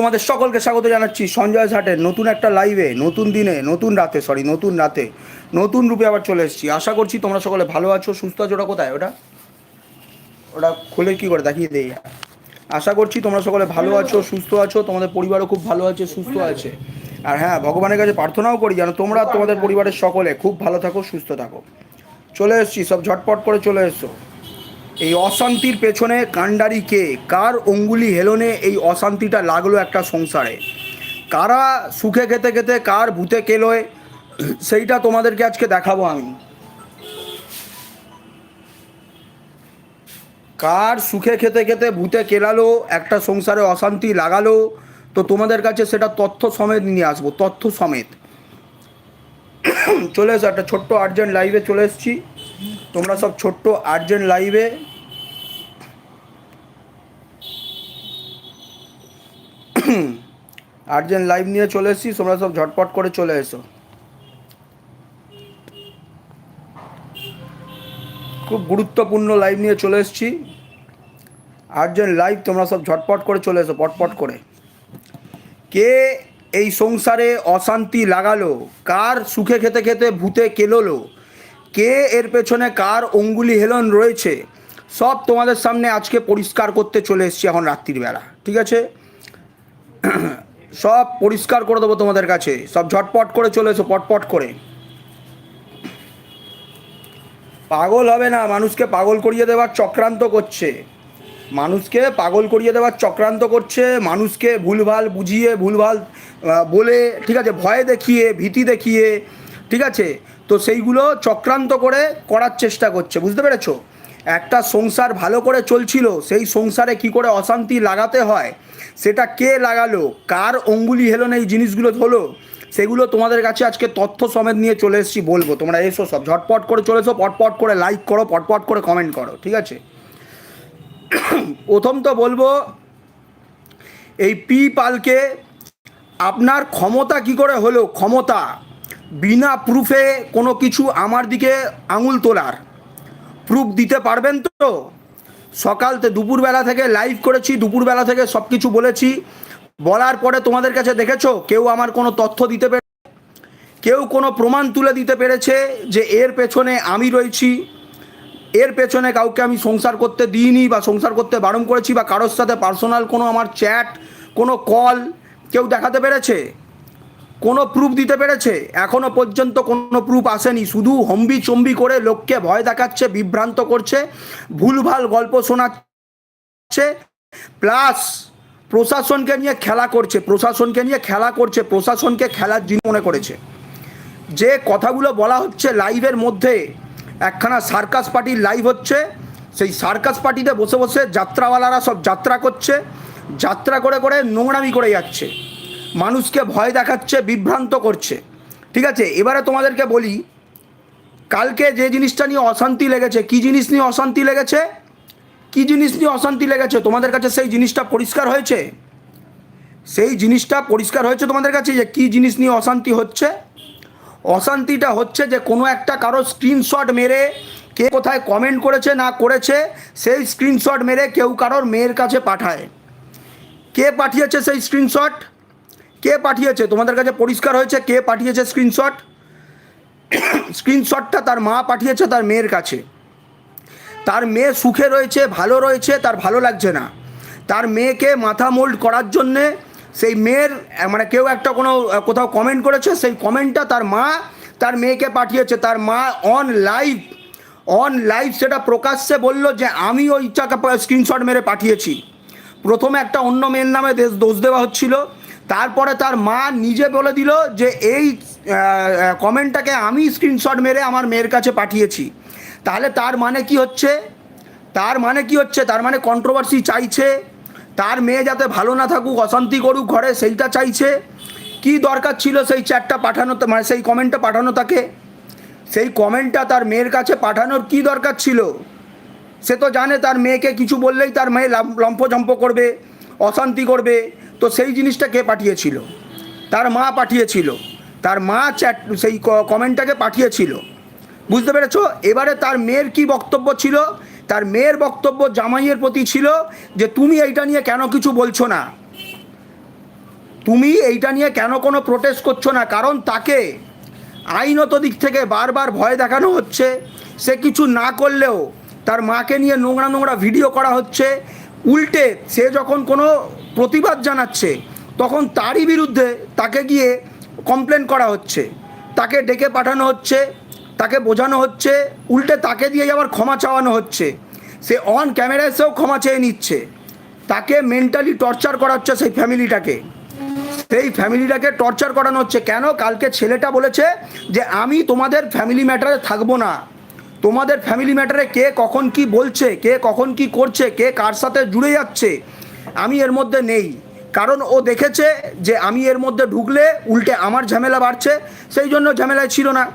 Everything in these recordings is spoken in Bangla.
তোমাদের সকলকে স্বাগত জানাচ্ছি সঞ্জয় ষাটের নতুন একটা লাইভে নতুন দিনে, নতুন রাতে সরি নতুন রাতে। নতুন রূপে আবার চলে এসেছি। আশা করছি তোমরা সকলে ভালো আছো, সুস্থ আছো। ওটা কোথায়? ওটা? ওটা খুলে কি করে? দেখিয়ে দেই। আশা করছি তোমরা সকলে ভালো আছো, সুস্থ আছো। তোমাদের পরিবারও খুব ভালো আছে, সুস্থ আছে। আর হ্যাঁ ভগবানের কাছে প্রার্থনাও করি যেন তোমরা তোমাদের পরিবারের সকলে খুব ভালো থাকো, সুস্থ থাকো। চলে এসছি, সব ঝটপট করে চলে এসছো এই অশান্তির পেছনে কাণ্ডারি কে? কার অঙ্গুলি হেলনে এই অশান্তিটা লাগল একটা সংসারে? কারা সুখে খেতে খেতে কার ভূতে কেলোয় সেইটা তোমাদেরকে আজকে দেখাবো আমি। কার সুখে খেতে খেতে ভূতে কেলালো, একটা সংসারে অশান্তি লাগালো, তো তোমাদের কাছে সেটা তথ্য সমেত নিয়ে আসব, তথ্য সমেত। চলে এসো, একটা ছোট্ট আর্জেন্ট লাইভে চলে এসেছি। তোমরা সব ছোট্ট আর্জেন্ট লাইভে আর্জেন্ট লাইভ নিয়ে চলে এসেছি, তোমরা সব ঝটপট করে চলে এসো। খুব গুরুত্বপূর্ণ লাইভ নিয়ে চলে এসেছি। আর্জেন্ট লাইভ তোমরা সব ঝটপট করে চলে এসো, পটপট করে। কে এই সংসারে অশান্তি লাগালো? কার সুখে খেতে খেতে ভূতে কেলোলো? কে এর পেছনে কার অঙ্গুলি হেলন রয়েছে? সব তোমাদের সামনে আজকে পরিষ্কার করতে চলে এসেছি এখন রাত্রির বেলা, ঠিক আছে? সব পরিষ্কার করে দেবো তোমাদের কাছে। সব ঝটপট করে চলে এসো, পটপট করে। পাগল হবে না, মানুষকে পাগল করিয়ে দেওয়ার চক্রান্ত করছে। মানুষকে পাগল করিয়ে দেওয়ার চক্রান্ত করছে, মানুষকে ভুলভাল বুঝিয়ে, ভুলভাল বলে, ঠিক আছে, ভয় দেখিয়ে, ভীতি দেখিয়ে, ঠিক আছে? তো সেইগুলো চক্রান্ত করে করার চেষ্টা করছে, বুঝতে পেরেছ? একটা সংসার ভালো করে চলছিল, সেই সংসারে কি করে অশান্তি লাগাতে হয়, সেটা কে লাগালো, কার অঙ্গুলি হেলন এই জিনিসগুলো হলো সেগুলো তোমাদের কাছে আজকে তথ্য সমেত নিয়ে চলে এসেছি বলব। তোমরা এসো সব, ঝটপট করে চলে এসো, পটপট করে লাইক করো, পটপট করে কমেন্ট করো, ঠিক আছে? প্রথম তো বলব, এই পি পালকে আপনার ক্ষমতা কি করে হলো? ক্ষমতা, বিনা প্রুফে কোনো কিছু আমার দিকে আঙুল তোলার। প্রুফ দিতে পারবেন তো? সকাল দুপুরবেলা থেকে লাইভ করেছি, দুপুরবেলা থেকে সব কিছু বলেছি। বলার পরে তোমাদের কাছে দেখেছ, কেউ আমার কোনো তথ্য দিতে পেরে, কেউ কোনো প্রমাণ তুলে দিতে পেরেছে যে এর পেছনে আমি রয়েছি। এর পেছনে কাউকে আমি সংসার করতে দিইনি বা সংসার করতে বারণ করেছি বা কারোর সাথে পার্সোনাল কোনো আমার চ্যাট কোনো কল কেউ দেখাতে পেরেছে? কোনো প্রুফ দিতে পেরেছে? এখনও পর্যন্ত কোনো প্রুফ আসেনি। শুধু হম্বি চম্বি করে লোককে ভয় দেখাচ্ছে, বিভ্রান্ত করছে, ভুলভাল গল্প শোনাচ্ছে প্লাস প্রশাসনকে নিয়ে খেলা করছে, প্রশাসনকে নিয়ে খেলা করছে, প্রশাসনকে খেলার জিনিস মনে করেছে। যে কথাগুলো বলা হচ্ছে লাইভের মধ্যে, একখানা সার্কাস পার্টির লাইভ হচ্ছে, সেই সার্কাস পার্টিতে বসে বসে যাত্রাওয়ালারা সব যাত্রা করছে, যাত্রা করে করে নোংরামি করে যাচ্ছে। মানুষকে ভয় দেখাচ্ছে, বিভ্রান্ত করছে। ঠিক আছে, এবারে তোমাদেরকে বলি, কালকে যে জিনিসটা নিয়ে অশান্তি লেগেছে, কি জিনিস নিয়ে অশান্তি লেগেছে? কি জিনিস নিয়ে অশান্তি লেগেছে? তোমাদের কাছে সেই জিনিসটা পরিষ্কার হয়েছে? সেই জিনিসটা পরিষ্কার হয়েছে তোমাদের কাছে যে কি জিনিস নিয়ে অশান্তি হচ্ছে? অশান্তিটা হচ্ছে যে কোনো একটা কারও স্ক্রিনশট মেরে কে কোথায় কমেন্ট করেছে, না করেছে, সেই স্ক্রিনশট মেরে কেউ কারোর মেয়ের কাছে পাঠায়। কে পাঠিয়েছে সেই স্ক্রিনশট কে পাঠিয়েছে? তোমাদের কাছে পরিষ্কার হয়েছে কে পাঠিয়েছে স্ক্রিনশট স্ক্রিনশটটা তার মা পাঠিয়েছে তার মেয়ের কাছে। তার মেয়ে সুখে রয়েছে, ভালো রয়েছে, তার ভালো লাগছে না। তার মেয়েকে মাথা মোল্ড করার জন্যে সেই মেয়ের মানে কেউ একটা কোনো কোথাও কমেন্ট করেছে, সেই কমেন্টটা তার মা, তার মেয়েকে পাঠিয়েছে। তার মা অন লাইভ অন লাইভ সেটা প্রকাশ্যে বলল যে, আমি ওই টাকা স্ক্রিনশট মেরে পাঠিয়েছি। প্রথমে একটা অন্য মেয়ের নামে দোষ দেওয়া হচ্ছিল। তারপরে তার মা নিজে বলে দিল যে এই কমেন্টটাকে আমি স্ক্রিনশট মেরে আমার মেয়ের কাছে পাঠিয়েছি। তাহলে তার মানে কি হচ্ছে? তার মানে কি হচ্ছে? তার মানে কন্ট্রোভার্সি চাইছে। তার মেয়ে যাতে ভালো না থাকুক, অশান্তি করুক ঘরে, সেইটা চাইছে। কি দরকার ছিল সেই চ্যাটটা পাঠানো মানে সেই কমেন্টটা পাঠানো তাকে? সেই কমেন্টটা তার মেয়ের কাছে পাঠানোর কি দরকার ছিল? সে তো জানে তার মেয়েকে কিছু বললেই তার মেয়ে লাম- লম্ফঝম্প করবে, অশান্তি করবে। তো সেই জিনিসটা কে পাঠিয়েছিল? তার মা পাঠিয়েছিল। তার মা চ্যাট, সেই কমেন্টটাকে পাঠিয়েছিল। বুঝতে পেরেছ? এবারে তার মেয়ের কি বক্তব্য ছিল? তার মেয়ের বক্তব্য জামাইয়ের প্রতি ছিল যে, তুমি এইটা নিয়ে কেন কিছু বলছো না? তুমি এইটা নিয়ে কেন কোনো প্রোটেস্ট করছ না? কারণ তাকে আইনত দিক থেকে বারবার ভয় দেখানো হচ্ছে। সে কিছু না করলেও তার মাকে নিয়ে নোংরা নোংরা ভিডিও করা হচ্ছে। উল্টে সে যখন কোনো প্রতিবাদ জানাচ্ছে, তখন তারই বিরুদ্ধে তাকে গিয়ে কমপ্লেন করা হচ্ছে। তাকে ডেকে পাঠানো হচ্ছে, তাকে বোঝানো হচ্ছে, উল্টে তাকে দিয়ে আবার ক্ষমা চাওয়ানো হচ্ছে। সে অন ক্যামেরা এসেও ক্ষমা চেয়ে নিচ্ছে। তাকে মেন্টালি টর্চার করা হচ্ছে সেই ফ্যামিলিটাকে সেই ফ্যামিলিটাকে টর্চার করানো হচ্ছে। কেন? কালকে ছেলেটা বলেছে যে, আমি তোমাদের ফ্যামিলি ম্যাটারে থাকব না। তোমাদের ফ্যামিলি ম্যাটারে কে কখন কি বলছে, কে কখন কি করছে, কে কার সাথে জুড়ে যাচ্ছে আমি এর মধ্যে নেই। কারণ ও দেখেছে যে আমি এর মধ্যে ঢুকলে উল্টে আমার ঝামেলা বাড়ছে, সেই জন্য ঝামেলায় ছিল না।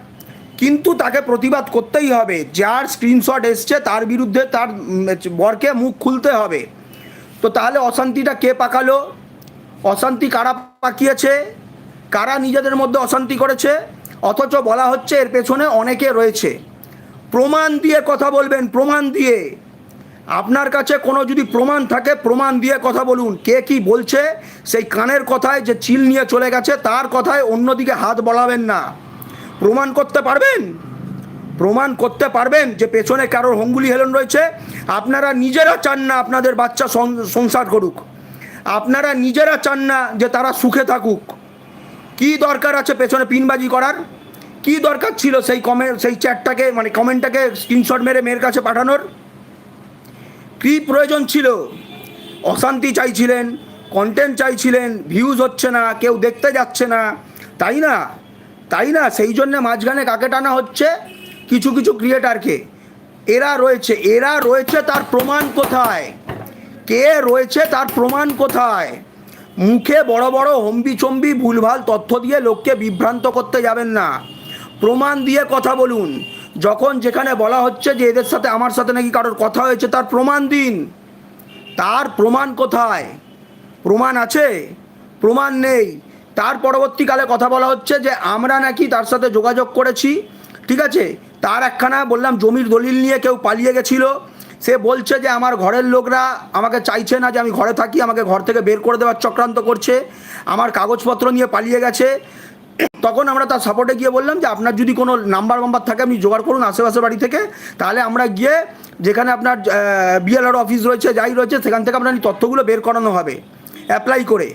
কিন্তু তাকে প্রতিবাদ করতেই হবে, যার স্ক্রিনশট এসছে তার বিরুদ্ধে তার বরকে মুখ খুলতে হবে। তো তাহলে অশান্তিটা কে পাকালো? অশান্তি কারা পাকিয়েছে? কারা নিজেদের মধ্যে অশান্তি করেছে? অথচ বলা হচ্ছে এর পেছনে অনেকে রয়েছে। প্রমাণ দিয়ে কথা বলবেন, প্রমাণ দিয়ে। আপনার কাছে কোনো যদি প্রমাণ থাকে, প্রমাণ দিয়ে কথা বলুন। কে কি বলছে? সেই কানের কথায় যে চিল নিয়ে চলে গেছে, তার কথায় অন্যদিকে হাত বলাবেন না। প্রমাণ করতে পারবেন? প্রমাণ করতে পারবেন যে পেছনে কারোর হঙ্গুলি হেলন রয়েছে। আপনারা নিজেরা চান না আপনাদের বাচ্চা সংসার করুক। আপনারা নিজেরা চান না যে তারা সুখে থাকুক। কি দরকার আছে পেছনে পিনবাজি করার? কি দরকার ছিল সেই কমেন্ট সেই চ্যাটটাকে মানে কমেন্টটাকে স্ক্রিনশট মেরে মেয়ের কাছে পাঠানোর? কি প্রয়োজন ছিল? অশান্তি চাইছিলেন কন্টেন্ট চাইছিলেন ভিউজ হচ্ছে না, কেউ দেখতে যাচ্ছে না। তাই না? তাই না? সেই জন্যে মাঝখানে কাকে টানা হচ্ছে? কিছু কিছু ক্রিয়েটারকে এরা রয়েছে। এরা রয়েছে তার প্রমাণ কোথায়? কে রয়েছে তার প্রমাণ কোথায়? মুখে বড় বড় হম্বি চম্বি ভুলভাল তথ্য দিয়ে লোককে বিভ্রান্ত করতে যাবেন না। প্রমাণ দিয়ে কথা বলুন। যখন যেখানে বলা হচ্ছে যে এদের সাথে, আমার সাথে নাকি কারোর কথা হয়েছে, তার প্রমাণ দিন। তার প্রমাণ কোথায়? প্রমাণ আছে? প্রমাণ নেই। তার পরবর্তীকালে কথা বলা হচ্ছে যে, আমরা নাকি তার সাথে যোগাযোগ করেছি, ঠিক আছে? তার একখানা, বললাম, জমির দলিল নিয়ে কেউ পালিয়ে গেছিল। সে বলছে যে, আমার ঘরের লোকরা আমাকে চাইছে না যে আমি ঘরে থাকি, আমাকে ঘর থেকে বের করে দেওয়ার চক্রান্ত করছে। আমার কাগজপত্র নিয়ে পালিয়ে গেছে। তখন আমরা তার সাপোর্টে গিয়ে বললাম যে আপনার যদি কোনো নাম্বার মাম্বার থাকে আপনি জোগাড় করুন আশেপাশে বাড়ি থেকে। তাহলে আমরা গিয়ে যেখানে আপনার বিএলআর অফিস রয়েছে, যাই রয়েছে, সেখান থেকে আপনার তথ্যগুলো বের করানো হবে। অ্যাপ্লাই করে।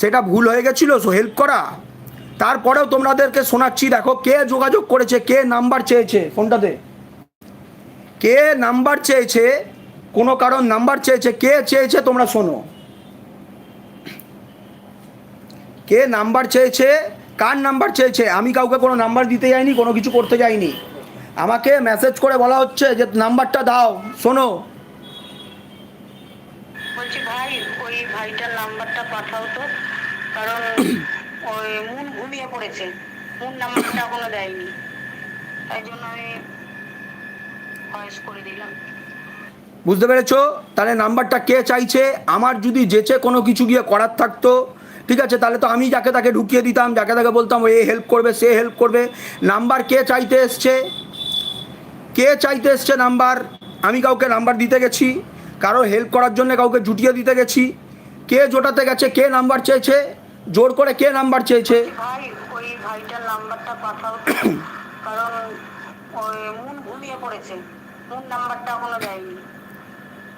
সেটা ভুল হয়ে গেছিল সো হেল্প করা। তারপরেও তোমাদেরকে শোনাচ্ছি, দেখো কে যোগাযোগ করেছে, কে নাম্বার চেয়েছে, ফোনটাতে। কে নাম্বার চেয়েছে, কোনো কারণ নাম্বার চেয়েছে, কে চেয়েছে তোমরা শোনো। কে নাম্বার চেয়েছে কার নাম্বার চেয়েছে? আমি কাউকে কোনো নাম্বার দিতে যাইনি কোনো কিছু করতে যাইনি। আমাকে মেসেজ করে বলা হচ্ছে যে নাম্বারটা দাও শোনো। বলছি ভাই ওই ভাইটার নাম্বারটা পাঠাও তো কারণ ওই মুন ঘুমিয়ে পড়েছে। মুন নাম্বারটা এখনও দেয়নি। তাই জন্য আমি ভয়েস করে দিলাম। বুঝতে পেরেছ? তাহলে নাম্বারটা কে চাইছে? আমার যদি যেচে কোনো কিছু গিয়ে করার থাকতো ঠিক আছে, তাহলে তো আমি যাকে তাকে ঢুকিয়ে দিতাম, যাকে তাকে বলতাম, এ হেল্প করবে, সে হেল্প করবে। নাম্বার কে চাইতে এসছে? কে চাইতে এসছে নাম্বার আমি কাউকে নাম্বার দিতে গেছি কারও হেল্প করার জন্য কাউকে জুটিয়ে দিতে গেছি। কে জোটাতে গেছে, কে নাম্বার চেয়েছে? জোর করে কে নাম্বার চেয়েছে?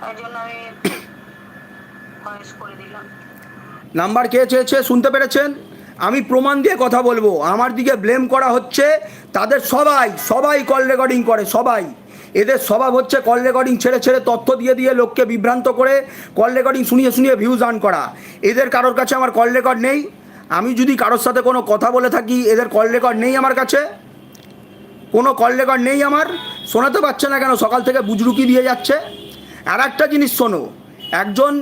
তাই জন্য আমি করে দিলাম। নাম্বার কে চেয়েছে শুনতে পেরেছেন? আমি প্রমাণ দিয়ে কথা বলব। আমার দিকে ব্লেম করা হচ্ছে তাদের সবাই সবাই কল রেকর্ডিং করে, সবাই। এদের স্বভাব হচ্ছে কল রেকর্ডিং ছেড়ে ছেড়ে তথ্য দিয়ে দিয়ে লোককে বিভ্রান্ত করে কল রেকর্ডিং শুনিয়ে শুনিয়ে ভিউজ আর্ন করা। এদের কারোর কাছে আমার কল রেকর্ড নেই। আমি যদি কারোর সাথে কোনো কথা বলে থাকি, এদের কল রেকর্ড নেই আমার কাছে। কোনো কল রেকর্ড নেই আমার। শোনাতে পারছে না কেন? সকাল থেকে বুজরুকি দিয়ে যাচ্ছে। আর একটা জিনিস শোনো, একজন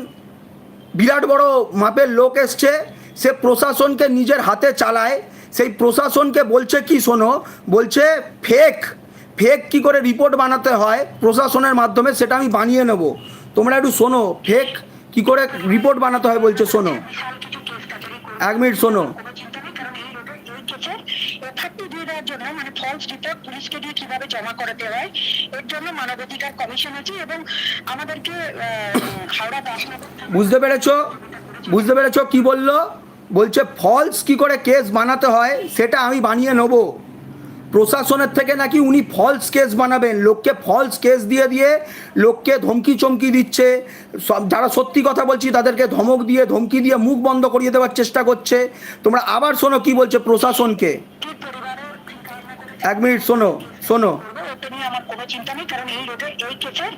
বিরাট বড় মাপের লোক এসছে, সে প্রশাসনকে নিজের হাতে চালায়। সেই প্রশাসনকে বলছে কি শোনো, বলছে ফেক ফেক কি করে রিপোর্ট বানাতে হয় প্রশাসনের মাধ্যমে সেটা আমি বানিয়ে নেব। তোমরা একটু শোনো ফেক কি করে রিপোর্ট বানাতে হয় বলছে শোনো। এক মিনিট শোনো কোনো চিন্তা নেই কারণ এই রোডে এই কেসে এফআইআর দিয়ে দেওয়ার জন্য মানে ফলস রিপোর্ট পুলিশকে দিয়ে কীভাবে জমা করাতে হয় এর জন্য মানবাধিকার কমিশন আছে এবং আমাদেরকে হাওড়া দাসনগর বুঝতে পেরেছ? বুঝতে পেরেছ কি বলল? বলছে ফলস কি করে কেস বানাতে হয় সেটা আমি বানিয়ে নেব। প্রশাসনের থেকে নাকি উনি ফলস কেস বানাবেন লোককে ফলস কেস দিয়ে দিয়ে লোককে ধমকি চমকি দিচ্ছে। সব যারা সত্যি কথা বলছি তাদেরকে ধমক দিয়ে ধমকি দিয়ে মুখ বন্ধ করিয়ে দেওয়ার চেষ্টা করছে। তোমরা আবার শোনো কি বলছে প্রশাসনকে কি পরিবারের চিন্তা ভাবনা করেছে এক মিনিট শোনো শোনো। করব, আমার কোনো চিন্তা নেই কারণ এই রোডে এই কেসের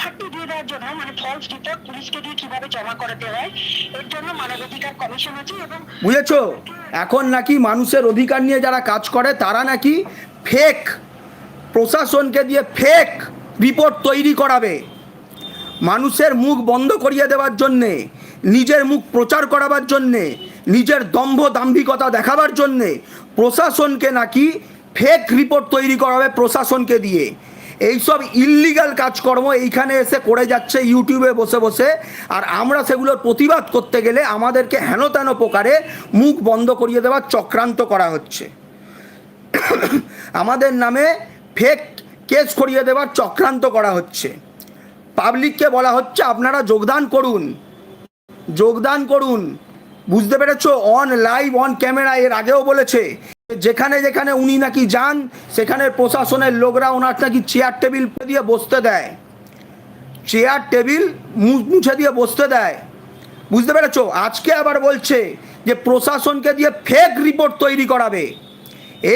থার্টি দিয়ে দেওয়ার জন্য মানে ফলস রিপোর্ট পুলিশকে দিয়ে কীভাবে জমা করাতে হয় এর জন্য মানবাধিকার কমিশন আছে এবং বুঝেছ? এখন নাকি মানুষের অধিকার নিয়ে যারা কাজ করে তারা নাকি ফেক প্রশাসনকে দিয়ে ফেক রিপোর্ট তৈরি করাবে। মানুষের মুখ বন্ধ করিয়ে দেওয়ার জন্যে নিজের মুখ প্রচার করাবার জন্যে নিজের দম্ভ দাম্ভিকতা দেখাবার জন্যে প্রশাসনকে নাকি ফেক রিপোর্ট তৈরি করা হবে প্রশাসনকে দিয়ে। এইসব ইল্লিগাল কাজকর্ম এইখানে এসে করে যাচ্ছে ইউটিউবে বসে বসে। আর আমরা সেগুলোর প্রতিবাদ করতে গেলে আমাদেরকে হেন তেন প্রকারে মুখ বন্ধ করিয়ে দেওয়ার চক্রান্ত করা হচ্ছে। আমাদের নামে ফেক কেস করিয়ে দেওয়ার চক্রান্ত করা হচ্ছে। পাবলিককে বলা হচ্ছে, আপনারা যোগদান করুন। যোগদান করুন। বুঝতে পেরেছ? অন লাইভ অন ক্যামেরা এর আগেও বলেছে। যেখানে যেখানে উনি নাকি যান, সেখানে প্রশাসনের লোকরা ওনার নাকি চেয়ার টেবিল দিয়ে বসতে দেয়। চেয়ার টেবিল মুছে দিয়ে বসতে দেয়। বুঝতে পেরেছ? আজকে আবার বলছে যে প্রশাসনকে দিয়ে ফেক রিপোর্ট তৈরি করাবে।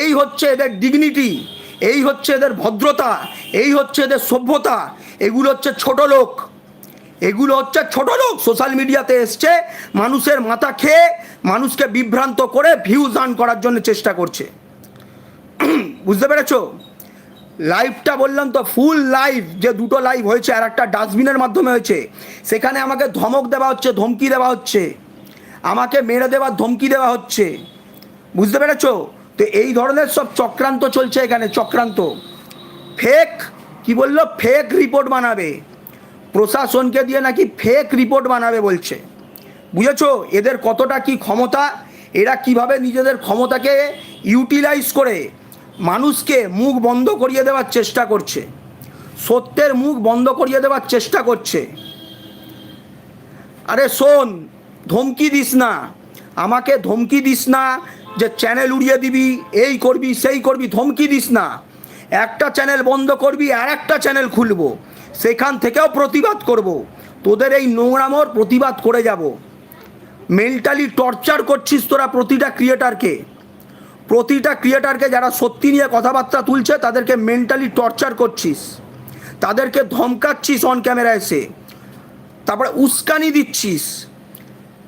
এই হচ্ছে এদের ডিগনিটি এই হচ্ছে এদের ভদ্রতা, এই হচ্ছে এদের সভ্যতা, এগুলো হচ্ছে ছোট লোক। এগুলো হচ্ছে ছোট লোক সোশ্যাল মিডিয়াতে এসছে, মানুষের মাথা খেয়ে মানুষকে বিভ্রান্ত করে ভিউজ আর্ন করার জন্য চেষ্টা করছে। বুঝতে পেরেছ? লাইভটা বললাম তো ফুল লাইভ যে দুটো লাইভ হয়েছে আর একটা ডাস্টবিনের মাধ্যমে হয়েছে। সেখানে আমাকে ধমক দেওয়া হচ্ছে, ধমকি দেওয়া হচ্ছে। আমাকে মেরে দেওয়ার ধমকি দেওয়া হচ্ছে। বুঝতে পেরেছ? তো এই ধরনের সব চক্রান্ত চলছে এখানে, চক্রান্ত। ফেক কি বলল? ফেক রিপোর্ট বানাবে। প্রশাসনকে দিয়ে নাকি ফেক রিপোর্ট বানাবে বলছে। বুঝেছ? এদের কতটা কি ক্ষমতা? এরা কীভাবে নিজেদের ক্ষমতাকে ইউটিলাইজ করে মানুষকে মুখ বন্ধ করিয়ে দেওয়ার চেষ্টা করছে? সত্যের মুখ বন্ধ করিয়ে দেওয়ার চেষ্টা করছে। আরে শোন, ধমকি দিস না। আমাকে ধমকি দিস না যে চ্যানেল উড়িয়ে দিবি, এই করবি, সেই করবি, ধমকি দিস না। একটা চ্যানেল বন্ধ করবি আর একটা চ্যানেল খুলবো। সেখান থেকেও প্রতিবাদ করব। তোদের এই নোংরামোর প্রতিবাদ করে যাব। মেন্টালি টর্চার করছিস তোরা প্রতিটা ক্রিয়েটারকে প্রতিটা ক্রিয়েটারকে যারা সত্যি নিয়ে কথাবার্তা তুলছে, তাদেরকে মেন্টালি টর্চার করছিস। তাদেরকে ধমকাচ্ছিস অন ক্যামেরা এসে। তারপরে উস্কানি দিচ্ছিস।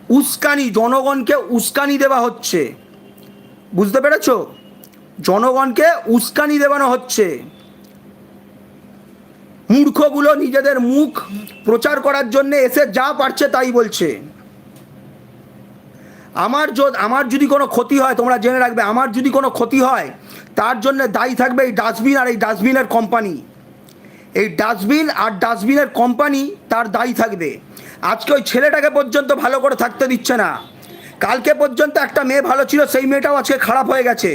উস্কানি, জনগণকে উস্কানি দেওয়া হচ্ছে। বুঝতে পেরেছ? জনগণকে উস্কানি দেওয়ানো হচ্ছে। মূর্খগুলো নিজেদের মুখ প্রচার করার জন্য এসে যা পারছে তাই বলছে। আমার আমার যদি কোনো ক্ষতি হয়, তোমরা জেনে রাখবে, আমার যদি কোনো ক্ষতি হয়, তার জন্য দায়ী থাকবে এই ডাস্টবিন আর এই ডাস্টবিনের কোম্পানি। এই ডাস্টবিন আর ডাস্টবিনের কোম্পানি তার দায়ী থাকবে। আজকে ওই ছেলেটাকে পর্যন্ত ভালো করে থাকতে দিচ্ছে না। কালকে পর্যন্ত একটা মেয়ে ভালো ছিল, সেই মেয়েটাও আজকে খারাপ হয়ে গেছে।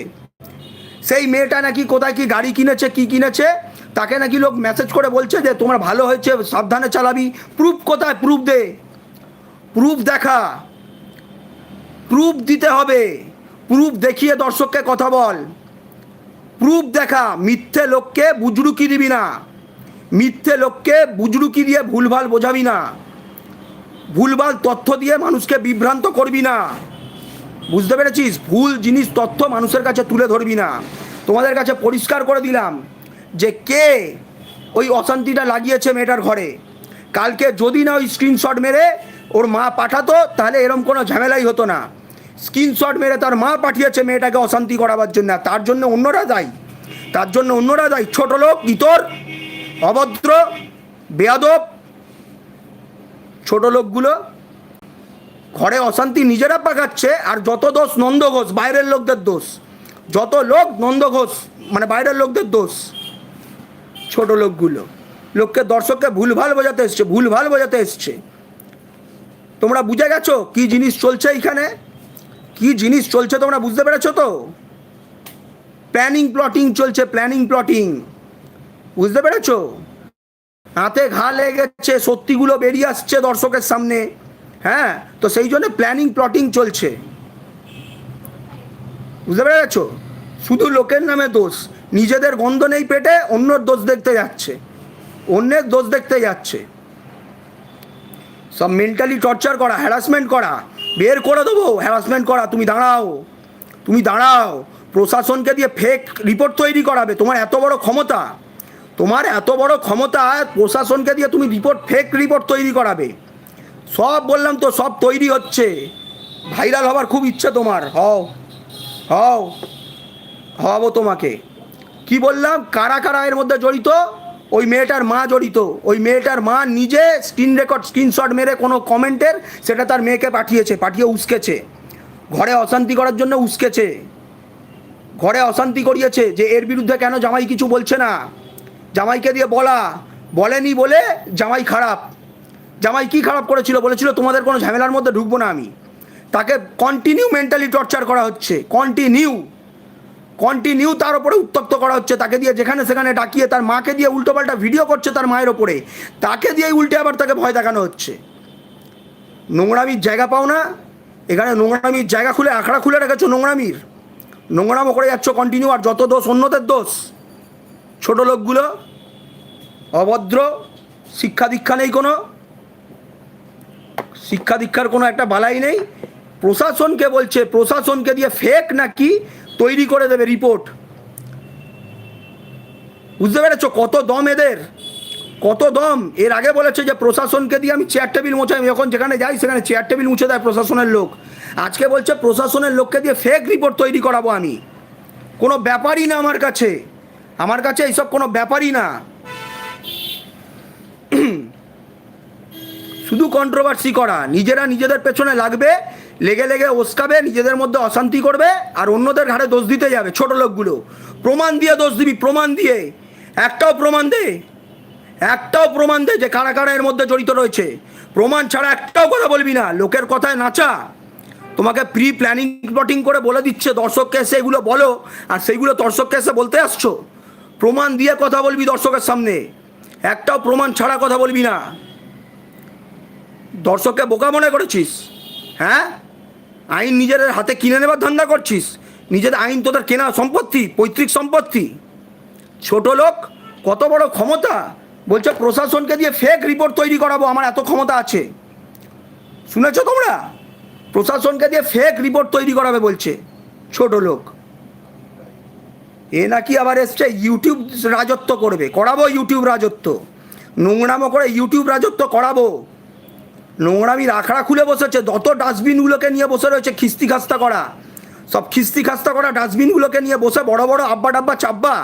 সেই মেয়েটা নাকি কোথায় কি গাড়ি কিনেছে, কি কিনেছে তাকে নাকি লোক মেসেজ করে বলছে যে, তোমার ভালো হয়েছে, সাবধানে চালাবি। প্রুফ কোথায়? প্রুফ দে। প্রুফ দেখা। প্রুফ দিতে হবে। প্রুফ দেখিয়ে দর্শককে কথা বল। প্রুফ দেখা। মিথ্যে লোককে বুজরুকি দিবি না। মিথ্যে লোককে বুজরুকি দিয়ে ভুলভাল বোঝাবি না। ভুলভাল তথ্য দিয়ে মানুষকে বিভ্রান্ত করবি না। বুঝতে পেরেছিস? ভুল জিনিস তথ্য মানুষের কাছে তুলে ধরবি না। তোমাদের কাছে পরিষ্কার করে দিলাম। যে কে ওই অশান্তিটা লাগিয়েছে মেয়েটার ঘরে। কালকে যদি না ওই স্ক্রিনশট মেরে ওর মা পাঠাতো, তাহলে এরম কোনো ঝামেলাই হতো না। স্ক্রিনশট মেরে তার মা পাঠিয়েছে মেয়েটাকে অশান্তি করাবার জন্য তার জন্য অন্যরা দায়ী। তার জন্য অন্যরা দায়ী। ছোট লোক, ইতর, অভদ্র, বেয়াদব, ছোট লোকগুলো ঘরে অশান্তি নিজেরা পাকাচ্ছে, আর যত দোষ নন্দ ঘোষ, বাইরের লোকদের দোষ। যত লোক নন্দ ঘোষ মানে বাইরের লোকদের দোষ। ছোট লোকগুলো। লোককে দর্শককে ভুলভাল বোঝাতে এসছে, ভুলভাল বোঝাতে এসছে। তোমরা বুঝে গেছো কি জিনিস চলছে এইখানে কি জিনিস চলছে তোমরা বুঝতে পেরেছ তো? প্ল্যানিং প্লটিং চলছে প্ল্যানিং প্লটিং বুঝতে পেরেছ? হাতে ঘা লেগে গেছে সত্যিগুলো বেরিয়ে আসছে দর্শকের সামনে। হ্যাঁ তো সেই জন্য প্ল্যানিং প্লটিং চলছে। বুঝতে পেরেছ? শুধু লোকের নামে দোষ নিজেদের গন্ধ নেই পেটে, অন্যর দোষ দেখতে যাচ্ছে। অন্যের দোষ দেখতে যাচ্ছে। সব মেন্টালি টর্চার করা হ্যারাসমেন্ট করা। বের করে দেবো হ্যারাসমেন্ট করা, তুমি দাঁড়াও তুমি দাঁড়াও। প্রশাসনকে দিয়ে ফেক রিপোর্ট তৈরি করাবে, তোমার এত বড় ক্ষমতা। তোমার এত বড় ক্ষমতা, প্রশাসনকে দিয়ে তুমি রিপোর্ট ফেক রিপোর্ট তৈরি করাবে। সব বললাম তো সব তৈরি হচ্ছে। ভাইরাল হবার খুব ইচ্ছে তোমার। হও হও হব তোমাকে। কি বললাম? কারা কারা এর মধ্যে জড়িত? ওই মেয়েটার মা জড়িত। ওই মেয়েটার মা নিজে স্ক্রিন রেকর্ড স্ক্রিনশট মেরে কোনো কমেন্টের সেটা তার মেয়েকে পাঠিয়েছে, পাঠিয়ে উস্কেছে। ঘরে অশান্তি করার জন্য উস্কেছে। ঘরে অশান্তি করিয়েছে যে এর বিরুদ্ধে কেন জামাই কিছু বলছে না? জামাইকে দিয়ে বলা। বলেনি বলে জামাই খারাপ। জামাই কি খারাপ করেছিল? বলেছিল, তোমাদের কোনো ঝামেলার মধ্যে ঢুকবো না আমি। তাকে কন্টিনিউ মেন্টালি টর্চার করা হচ্ছে। কন্টিনিউ কন্টিনিউ তার উপরে উত্তপ্ত করা হচ্ছে, তাকে দিয়ে যেখানে সেখানে ডাকিয়ে তার মাকে দিয়ে উল্টোপাল্টা ভিডিও করছে তার মায়ের ওপরে তাকে দিয়েই উল্টে আবার তাকে ভয় দেখানো হচ্ছে। নোংরামির জায়গা পাও না, এখানে নোংরামির জায়গা খুলে আখড়া খুলে রেখেছো নোংরামির। নোংরামো করে যাচ্ছ কন্টিনিউ আর যত দোষ অন্যদের দোষ। ছোট লোকগুলো, অভদ্র, শিক্ষা দীক্ষা নেই কোনো। শিক্ষা দীক্ষার কোনো একটা বালাই নেই। প্রশাসনকে বলছে, প্রশাসনকে দিয়ে ফেক নাকি তৈরি করে দেবে রিপোর্ট বুঝতে পেরেছ? কত দম এদের? কত দম? এর আগে বলেছে যে প্রশাসনকে দিয়ে আমি চেয়ার টেবিল মোছাই। আমি যখন যেখানে যাই, সেখানে চেয়ার টেবিল মুছে দেয় প্রশাসনের লোক। আজকে বলছে প্রশাসনের লোককে দিয়ে ফেক রিপোর্ট তৈরি করাবো আমি। কোনো ব্যাপারই না আমার কাছে। আমার কাছে এইসব কোনো ব্যাপারই না। শুধু কন্ট্রোভার্সি করা। নিজেরা নিজেদের পেছনে লাগবে। লেগে লেগে ওসকাবে নিজেদের মধ্যে অশান্তি করবে আর অন্যদের ঘাড়ে দোষ দিতে যাবে ছোট লোকগুলো। প্রমাণ দিয়ে দোষ দিবি, প্রমাণ দিয়ে। একটাও প্রমাণ দে। একটাও প্রমাণ দে যে কারা কারা এর মধ্যে জড়িত রয়েছে। প্রমাণ ছাড়া একটাও কথা বলবি না। লোকের কথায় নাচা। তোমাকে প্রি প্ল্যানিং প্লটিং করে বলে দিচ্ছে দর্শককে এসে এগুলো বলো আর সেইগুলো দর্শককে এসে বলতে আসছো। প্রমাণ দিয়ে কথা বলবি দর্শকের সামনে। একটাও প্রমাণ ছাড়া কথা বলবি না। দর্শককে বোকা মনে করেছিস হ্যাঁ? আইন নিজের হাতে কিনে নেবার ধান্দা করছিস। নিজের আইন তোদের কেনা সম্পত্তি, পৈতৃক সম্পত্তি। ছোট লোক, কত বড় ক্ষমতা? বলছে, প্রশাসনকে দিয়ে ফেক রিপোর্ট তৈরি করাবো, আমার এত ক্ষমতা আছে। শুনেছো তোমরা? প্রশাসনকে দিয়ে ফেক রিপোর্ট তৈরি করাবে বলছে, ছোট লোক। এ নাকি আবার এসছে ইউটিউব রাজত্ব করবে, করাবো ইউটিউব রাজত্ব। নোংরামো করে ইউটিউব রাজত্ব করাবো। নোংরামি রাখড়া খুলে বসেছে যত ডাস্টবিনগুলোকে নিয়ে বসে রয়েছে খিস্তি খাস্তা করা, সব খিস্তি খাস্তা করা ডাস্টবিনগুলোকে নিয়ে বসে বড় বড় আব্বা ডাব্বা চাব্বা,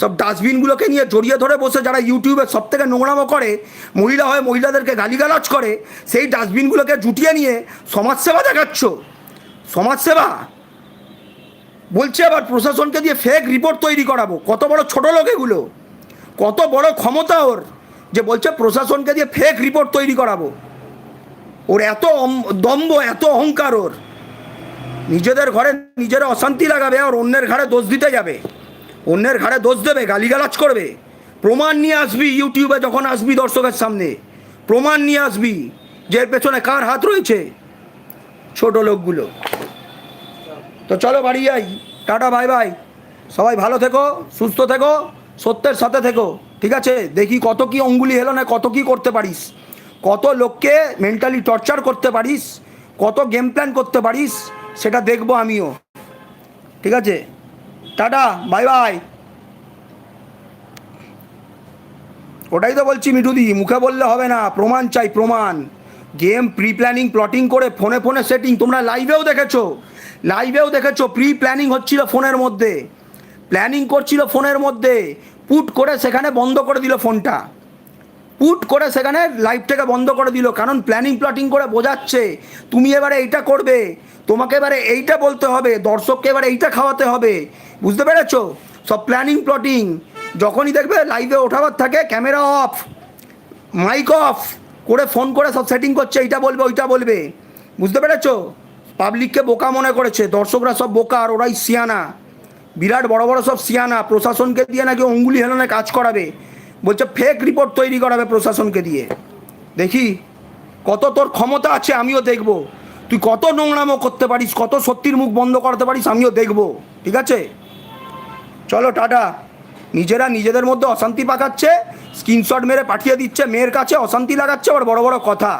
সব ডাস্টবিনগুলোকে নিয়ে জড়িয়ে ধরে বসে যারা ইউটিউবে সব থেকে নোংরামো করে, মহিলা হয় মহিলাদেরকে গালিগালাজ করে, সেই ডাস্টবিনগুলোকে জুটিয়ে নিয়ে সমাজসেবা দেখাচ্ছ। সমাজসেবা? বলছে আবার প্রশাসনকে দিয়ে ফেক রিপোর্ট তৈরি করাবো। কত বড় ছোট লোক এগুলো। কত বড় ক্ষমতা ওর, যে বলছে প্রশাসনকে দিয়ে ফেক রিপোর্ট তৈরি করাবো। ওর এত দম্ভ, এত অহংকার ওর। নিজেদের ঘরে নিজেরা অশান্তি লাগাবে, আর অন্যের ঘাড়ে দোষ দিতে যাবে। অন্যের ঘাড়ে দোষ দেবে, গালিগালাজ করবে। প্রমাণ নিয়ে আসবি ইউটিউবে যখন আসবি দর্শকের সামনে। প্রমাণ নিয়ে আসবি যে এর পেছনে কার হাত রয়েছে ছোট লোকগুলো। তো চলো বাড়ি যাই। Tata, bye bye. সবাই ভালো থেকো, সুস্থ থেকো, সত্যের সাথে থেকো, ঠিক আছে? দেখি কত কি অঙ্গুলি হেলো না কত কি করতে পারিস। কত লোককে মেন্টালি টর্চার করতে পারিস, কত গেম প্ল্যান করতে পারিস, সেটা দেখব আমিও। ঠিক আছে? টাটা বাই বাই ওটাই তো বলছি মিঠুদি, মুখে বললে হবে না, প্রমাণ চাই, প্রমাণ। গেম প্রি প্ল্যানিং প্লটিং করে ফোনে ফোনে সেটিং তোমরা লাইভেও দেখেছ? লাইভেও দেখেছ? প্রি প্ল্যানিং হচ্ছিল ফোনের মধ্যে। প্ল্যানিং করছিল ফোনের মধ্যে। পুট করে সেখানে বন্ধ করে দিল ফোনটা পুট করে সেখানে লাইফটাকে বন্ধ করে দিল, কারণ প্ল্যানিং প্লটিং করে বোঝাচ্ছে। তুমি এবারে এইটা করবে, তোমাকে এবারে এইটা বলতে হবে, দর্শককে এবারে এইটা খাওয়াতে হবে। বুঝতে পেরেছ? সব প্ল্যানিং প্লটিং যখনই দেখবে লাইভে ওঠাবার থাকে ক্যামেরা অফ মাইক অফ করে ফোন করে সব সেটিং করছে, এইটা বলবে, ওইটা বলবে। বুঝতে পেরেছ? পাবলিককে বোকা মনে করেছে, দর্শকরা সব বোকা, আর ওরাই সিয়ানা। বিরাট বড় বড় সব সিয়ানা, প্রশাসনকে দিয়ে নাকি অঙ্গুলি হেলনে কাজ করাবে। বলছে ফেক রিপোর্ট তৈরি করাবে প্রশাসনকে দিয়ে। দেখি, কত তোর ক্ষমতা আছে আমিও দেখব। তুই কত নোংরামো করতে পারিস, কত সত্যির মুখ বন্ধ করতে পারিস, আমিও দেখব। ঠিক আছে? চলো, টাটা। নিজেরা নিজেদের মধ্যে অশান্তি পাকাচ্ছে স্ক্রিনশট মেরে পাঠিয়ে দিচ্ছে, মেয়ের কাছে অশান্তি লাগাচ্ছে, আবার বড় বড় কথা।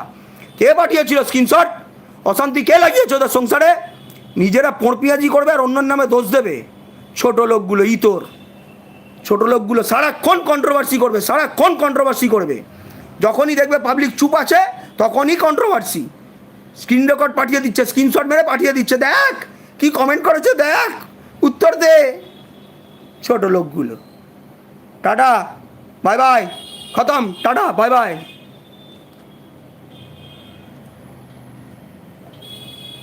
কে পাঠিয়েছিল স্ক্রিনশট অশান্তি কে লাগিয়েছে ওদের সংসারে? নিজেরা পোড়পিয়াজি করবে আর অন্যের নামে দোষ দেবে। ছোট লোকগুলো ইতর ছোট লোকগুলো সারাক্ষণ কন্ট্রোভার্সি করবে, সারাক্ষণ কন্ট্রোভার্সি করবে। যখনই দেখবে পাবলিক চুপ আছে, তখনই কন্ট্রোভার্সি স্ক্রিন রেকর্ড পাঠিয়ে দিচ্ছে স্ক্রিনশট মেরে পাঠিয়ে দিচ্ছে, দেখ, কি কমেন্ট করেছে, দেখ, উত্তর দে। ছোট লোকগুলো। টাটা বাই বাই খতম, টাটা বাই বাই